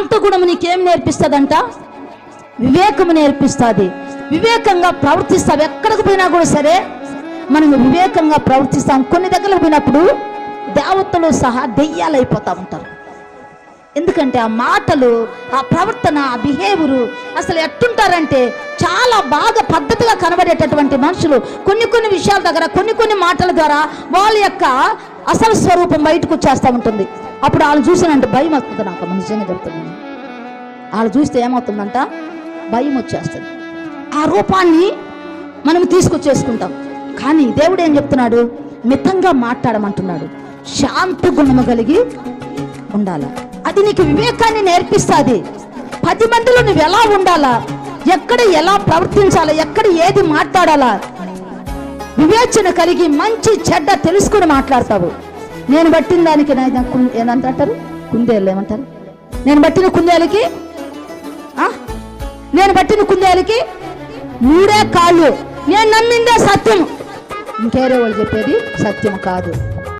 శాంత గుణము నీకేం నేర్పిస్తుందంట? వివేకము నేర్పిస్తుంది. వివేకంగా ప్రవర్తిస్తావు. ఎక్కడికి పోయినా కూడా సరే మనం వివేకంగా ప్రవర్తిస్తాం. కొన్ని దగ్గరకు పోయినప్పుడు దేవతలు సహా దెయ్యాలైపోతా ఉంటారు. ఎందుకంటే ఆ మాటలు ఆ ప్రవర్తన ఆ బిహేవియరు అసలు ఎట్టుంటారంటే చాలా బాగా పద్ధతిగా కనబడేటటువంటి మనుషులు. కొన్ని కొన్ని విషయాల దగ్గర కొన్ని కొన్ని మాటల ద్వారా వాళ్ళ యొక్క అసలు స్వరూపం బయటకు వచ్చేస్తూ ఉంటుంది. అప్పుడు వాళ్ళు చూసినంటే భయం వస్తుంది నాకు నిజంగా చెప్తున్నాను. వాళ్ళు చూస్తే ఏమవుతుందంట? భయం వచ్చేస్తుంది. ఆ రూపాన్ని మనం తీసుకొచ్చేసుకుంటాం. కానీ దేవుడు ఏం చెప్తున్నాడు? మితంగా మాట్లాడమంటున్నాడు. శాంత గుణము కలిగి ఉండాల. అది నీకు వివేకాన్ని నేర్పిస్తుంది. పది మందిలో నువ్వు ఎలా ఉండాలా? ఎక్కడ ఎలా ప్రవర్తించాలా? ఎక్కడ ఏది మాట్లాడాలా? వివేచన కలిగి మంచి చెడ్డ తెలుసుకుని మాట్లాడతావు. నేను పట్టిన దానికి నా- కు- ఏమంటారు కుందేళ్ళు ఏమంటారు? నేను పట్టిన కుందేలకి నేను పట్టిన కుందేలకి మూడే కాళ్ళు. నేను నమ్మిందే సత్యం. ఇంకేరే వాళ్ళు చెప్పేది? సత్యం కాదు.